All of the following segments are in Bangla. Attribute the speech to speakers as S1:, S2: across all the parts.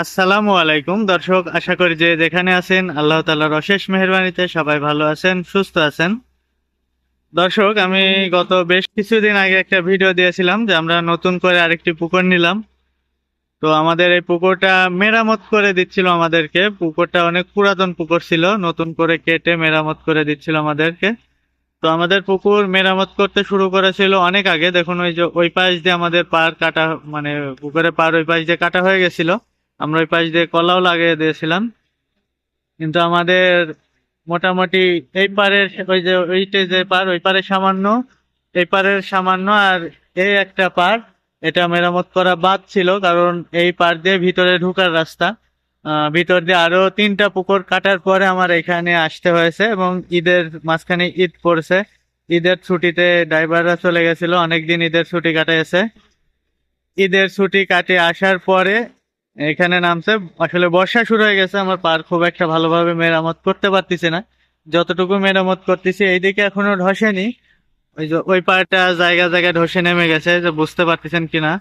S1: আসসালামু আলাইকুম। দর্শক, আশা করি যে যেখানে আছেন, আল্লাহ তালার অশেষ মেহরবানিতে সবাই ভালো আছেন, সুস্থ আছেন। দর্শক, আমি গত বেশ কিছুদিন আগে একটা ভিডিও দিয়েছিলাম যে আমরা নতুন করে আরেকটি পুকুর নিলাম। তো আমাদের এই পুকুরটা মেরামত করে দিচ্ছিল আমাদেরকে। পুকুরটা অনেক পুরাতন পুকুর ছিল, নতুন করে কেটে মেরামত করে দিচ্ছিল আমাদেরকে। তো আমাদের পুকুর মেরামত করতে শুরু করেছিল অনেক আগে। দেখুন, ওই যে ওই পাশ দিয়ে আমাদের পার কাটা মানে পুকুরে পার ওই পাশ দিয়ে কাটা হয়ে গেছিল। আমরা ওই পাশ দিয়ে কলাও লাগিয়ে দিয়েছিলাম। কিন্তু আমাদের মোটামুটি এই পারের ওই যে ওইটা যে পার, ওই পারে সামান্য, এই পারের সামান্য আর এই একটা পার, এটা মেরামত করা বাদ ছিল কারণ এই পার দিয়ে ভিতরে ঢুকার রাস্তা। ভিতর দিয়ে আরও তিনটা পুকুর কাটার পরে আমার এখানে আসতে হয়েছে এবং ঈদের মাঝখানে ঈদ পড়ছে। ঈদের ছুটিতে ড্রাইভাররা চলে গেছিল, অনেকদিন ঈদের ছুটি কাটিয়েছে ঈদের ছুটি কাটে আসার পরে এখানে নামছে। আসলে বর্ষা শুরু হয়ে গেছে, আমার পার খুব একটা ভালোভাবে মেরামত করতে পারতেছি না। যতটুকু মেরামত করতেছি, এইদিকে এখনও ধসেনি। ওই যে, ওই পারটা জায়গা জায়গায় ধসে নেমে গেছে যে বুঝতে পারতেছেন কিনা?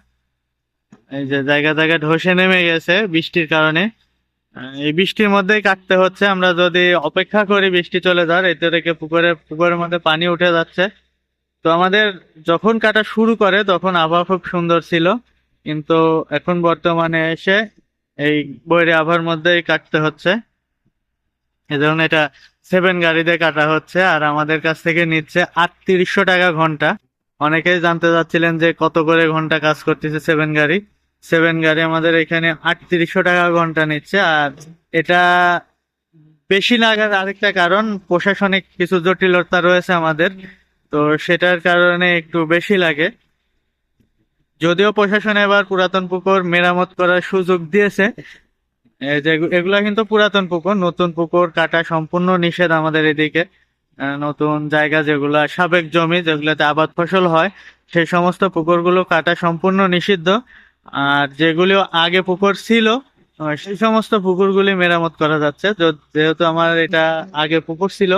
S1: এই যে জায়গা জায়গায় ধসে নেমে গেছে বৃষ্টির কারণে। এই বৃষ্টির মধ্যেই কাটতে হচ্ছে। আমরা যদি অপেক্ষা করি বৃষ্টি চলে যাওয়ার, এতে থেকে পুকুরে, পুকুরের মধ্যে পানি উঠে যাচ্ছে। তো আমাদের যখন কাটা শুরু করে, তখন আবহাওয়া খুব সুন্দর ছিল। কিন্তু এখন বর্তমানে এসে এই বৈরী আবহাওয়ার মধ্যেই কাটতে হচ্ছে। এই ধরুন এটা সেভেন গাড়িতে কাটা হচ্ছে আর আমাদের কাছ থেকে নিচ্ছে আটত্রিশশো টাকা ঘণ্টা। অনেকেই জানতে চাচ্ছিলেন যে কত করে ঘণ্টা কাজ করতেছে সেভেন গাড়ি। সেভেন গাড়ি আমাদের এখানে আটত্রিশশো টাকা ঘণ্টা নিচ্ছে আর এটা বেশি লাগার আরেকটা কারণ, প্রশাসনিক কিছু জটিলতা রয়েছে আমাদের। তো সেটার কারণে একটু বেশি লাগে। যদিও প্রশাসন এবার পুরাতন পুকুর মেরামত করার সুযোগ দিয়েছে। এগুলা কিন্তু পুরাতন পুকুর, নতুন পুকুর কাটা সম্পূর্ণ নিষেধ আমাদের এদিকে। নতুন জায়গা যেগুলা সাবেক জমি যেগুলোতে আবাদ ফসল হয়, সেই সমস্ত পুকুরগুলো কাটা সম্পূর্ণ নিষিদ্ধ। আর যেগুলো আগে পুকুর ছিল সেই সমস্ত পুকুরগুলি মেরামত করা যাচ্ছে। যেহেতু আমার এটা আগে পুকুর ছিল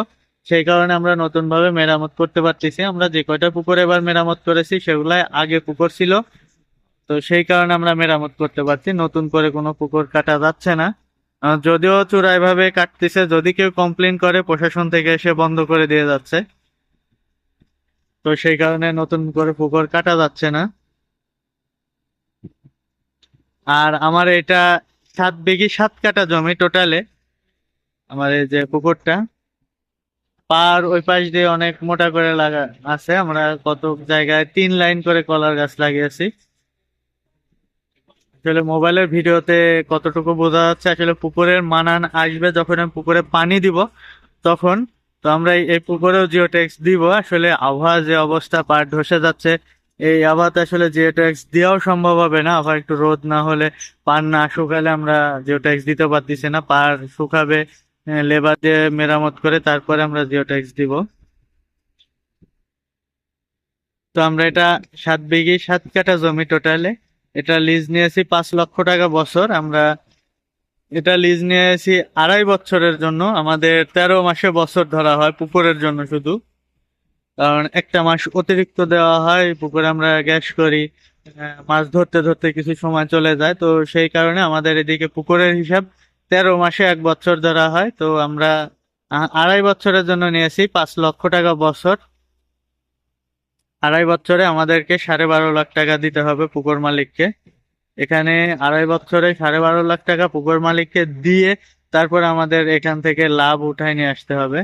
S1: সেই কারণে আমরা নতুন ভাবে মেরামত করতে পারতেছি। আমরা যে কয়টা পুকুর এবার মেরামত করেছি সেগুলাই আগে পুকুর ছিল। তো সেই কারণে আমরা মেরামত করতে পারছি। নতুন করে কোনো পুকুর কাটা যাচ্ছে না। যদিও চূড়াই ভাবে কাটতেছে, যদি কেউ কমপ্লেন করে, প্রশাসন থেকে এসে বন্ধ করে দিয়ে যাচ্ছে। তো সেই কারণে নতুন করে পুকুর কাটা যাচ্ছে না। আর আমার এটা সাত বিঘি সাত কাটা জমি টোটালে আমার এই যে পুকুরটা। পার ওই পাশ দিয়ে অনেক মোটা করে লাগা আছে। আমরা কত জায়গায় তিন লাইন করে কলার গাছ লাগিয়েছি। আসলে মোবাইলের ভিডিওতে কতটুকু বোঝা যাচ্ছে, আসলে পুকুরের মানান আসবে যখন আমি পুকুরে পানি দিব তখন। তো আমরা এই- পুকুরেও জিও ট্যাক্স দিব। আসলে আবহাওয়া যে অবস্থা পার ধসে যাচ্ছে, এই আবহাওয়াতে আসলে জিও ট্যাক্স দেওয়াও সম্ভব হবে না। আবার একটু রোদ না হলে পার না শুকালে আমরা জিও ট্যাক্স দিতে পারতেছি না। পার শুকাবে লেবার দিয়ে মেরামত করে তারপরে আমরা জিও ট্যাক্স দিব। তো আমরা এটা সাত বিঘি, সাত কাঠা জমি টোটালে এটা লিজ নিয়েছি পাঁচ লক্ষ টাকা বছর। আমরা এটা লিজ নিয়েছি আড়াই বছরের জন্য। আমাদের তেরো মাসে বছর ধরা হয় পুকুরের জন্য শুধু। কারণ একটা মাস অতিরিক্ত দেওয়া হয়, পুকুরে আমরা গ্যাস করি মাছ ধরতে ধরতে কিছু সময় চলে যায়। তো সেই কারণে আমাদের এদিকে পুকুরের হিসাব তেরো মাসে এক বছর ধরা হয়, তো আমরা আড়াই বছরের জন্য নিয়েছি, পাঁচ লক্ষ টাকা বছর। আড়াই বছরে আমাদেরকে সাড়ে বারো লাখ টাকা দিতে হবে পুকুর মালিককে। এখানে আড়াই বছরে সাড়ে বারো লাখ টাকা পুকুর মালিককে দিয়ে তারপর আমাদের এখান থেকে লাভ উঠায় নিয়ে আসতে হবে।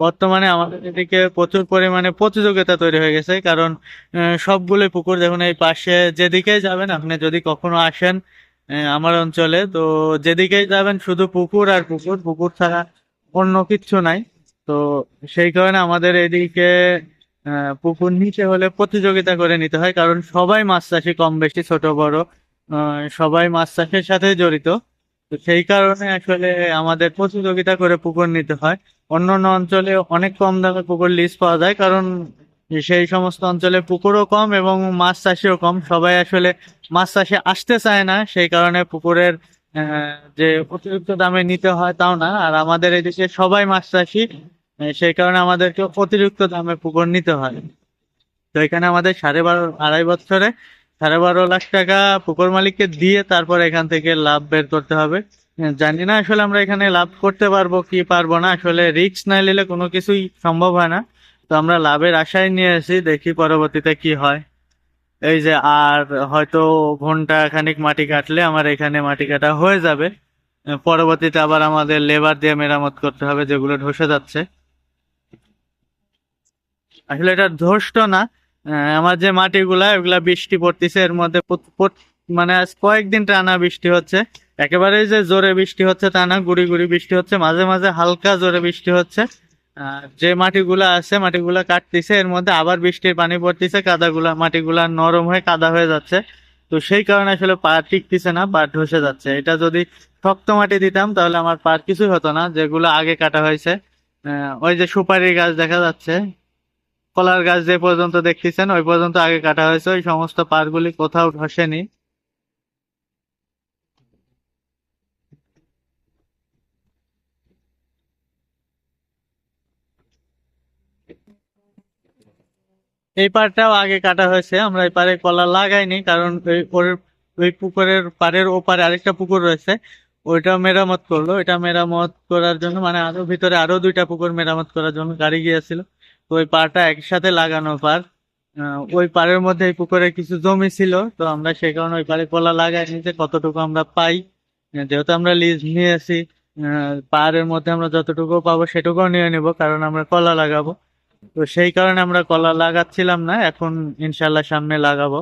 S1: বর্তমানে আমাদের এদিকে প্রচুর পরিমাণে প্রতিযোগিতা তৈরি হয়ে গেছে, কারণ সবগুলো পুকুর দেখুন, এই পাশে যেদিকেই যাবেন, আপনি যদি কখনো আসেন আমার অঞ্চলে। তো যেদিকেই যাবেন, শুধু পুকুর আর পুকুর। পুকুর ছাড়া অন্য কিচ্ছু নাই। তো সেই কারণে আমাদের এদিকে পুকুর নিতে হলে প্রতিযোগিতা করে নিতে হয়। কারণ সবাই মাছ চাষি কম বেশি, ছোট, বড়। সবাই মাছ চাষের সাথে জড়িত। তো সেই কারণে আসলে আমাদের প্রতিযোগিতা করে পুকুর নিতে হয়। অন্যান্য অঞ্চলে অনেক কম দামে পুকুর লিজ পাওয়া যায়। কারণ সেই সমস্ত অঞ্চলে পুকুরও কম এবং মাছ চাষিও কম। সবাই আসলে মাছ চাষে আসতে চায় না, সেই কারণে পুকুরের যে অতিরিক্ত দামে নিতে হয় তাও না। আর আমাদের এদিকে সবাই মাছ চাষি সেই কারণে আমাদেরকে অতিরিক্ত দামে পুকুর নিতে হয়। তো এখানে আমাদের সাড়ে বারো, আড়াই বছরে সাড়ে বারো লাখ টাকা পুকুর মালিককে দিয়ে তারপর এখান থেকে লাভ বের করতে হবে। জানি না আসলে আমরা এখানে লাভ করতে পারব কি পারব না। আসলে রিস্ক না নিলে কোনো কিছুই সম্ভব হয় না। তো আমরা লাভের আশায় নিয়ে আসি, দেখি পরবর্তীতে কি হয়। এই যে আর হয়তো ঘণ্টা খানিক মাটি কাটলে আমার এখানে মাটি কাটা হয়ে যাবে। পরবর্তীতে আবার আমাদের লেবার দিয়ে মেরামত করতে হবে, যেগুলো ধসে যাচ্ছে। আসলে এটা ধসত না আমার যে মাটিগুলা ওগুলা বৃষ্টি পড়তেছে, এর মধ্যে মানে আজ কয়েকদিন টানা বৃষ্টি হচ্ছে। একেবারে যে জোরে বৃষ্টি হচ্ছে টানা গুড়ি গুড়ি বৃষ্টি হচ্ছে, মাঝে মাঝে হালকা জোরে বৃষ্টি হচ্ছে। যে মাটিগুলা আছে, মাটিগুলা কাটতেছে, এর মধ্যে আবার বৃষ্টির পানি পড়তেছে, কাদাগুলা, মাটিগুলা নরম হয়ে কাদা হয়ে যাচ্ছে। তো সেই কারণে আসলে পা টিকতেছে না, পা ধসে যাচ্ছে। এটা যদি শক্ত মাটি দিতাম, তাহলে আমার পার কিছুই হতো না, যেগুলো আগে কাটা হয়েছে। ওই যে সুপারি গাছ দেখা যাচ্ছে। কলার গাছ যে পর্যন্ত দেখতেছেন, ওই পর্যন্ত আগে কাটা হয়েছে। ওই সমস্ত পারগুলি কোথাও ধসেনি। এই পারটাও আগে কাটা হয়েছে আমরা এই পারে কলা লাগাইনি কারণ ওই ওর- ওই পুকুরের পাড়ের ওপারে আরেকটা পুকুর রয়েছে ওইটা মেরামত করল। এটা মেরামত করার জন্য মানে আরও ভিতরে আরও দুইটা পুকুর মেরামত করার জন্য গাড়ি গিয়েছিল। তো ওই পাড়টা একসাথে লাগানো পার ওই পাড়ের মধ্যে এই পুকুরে কিছু জমি ছিল তো আমরা সেই কারণে ওই পাড়ে কলা লাগাইনি যে কতটুকু আমরা পাই। যেহেতু আমরা লিজ নিয়েছি আহ, পাড়ের মধ্যে আমরা যতটুকু পাবো সেটুকুও নিয়ে নিব কারণ আমরা কলা লাগাবো। তো সেই কারণে আমরা কলা লাগাচ্ছিলাম না, এখন ইনশাল্লাহ সামনে লাগাবো।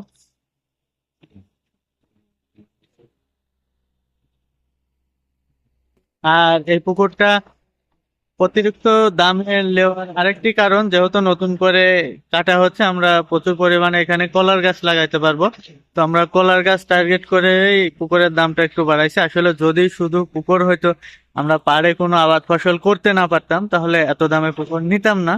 S1: আর এই পুকুরটা অতিরিক্ত দামের নেওয়ার আরেকটি কারণ, যেহেতু নতুন করে কাটা হচ্ছে, আমরা প্রচুর পরিমাণে এখানে কলার গাছ লাগাইতে পারব। তো আমরা কলার গাছ টার্গেট করে পুকুরের দামটা একটু বাড়াইছি। আসলে যদি শুধু পুকুর হয়তো আমরা পাড়ে কোনো আবাদ ফসল করতে না পারতাম, তাহলে এত দামে পুকুর নিতাম না।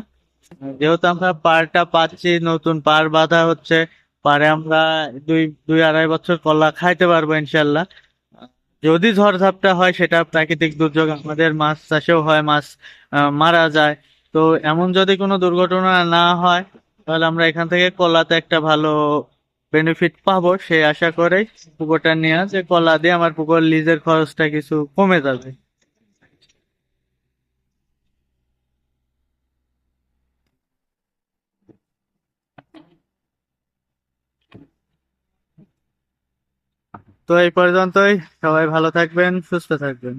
S1: যেহেতু আমরা পারটা পাচ্ছি, নতুন পাড় বাঁধা হচ্ছে, পাড়ে আমরা দুই দুই আড়াই বছর কলা খাইতে পারব ইনশাল্লাহ। যদি ঝড়ঝাপটা হয়, সেটা প্রাকৃতিক দুর্যোগ আমাদের মাছ চাষেও হয়, মাছ মারা যায়। তো এমন যদি কোনো দুর্ঘটনা না হয়, তাহলে আমরা এখান থেকে কলাতে একটা ভালো বেনিফিট পাবো। সেই আশা করেই পুকুরটা নিয়ে যে কলা দিয়ে আমার পুকুর লিজের খরচটা কিছু কমে যাবে। তো এই পর্যন্তই। সবাই ভালো থাকবেন সুস্থ থাকবেন।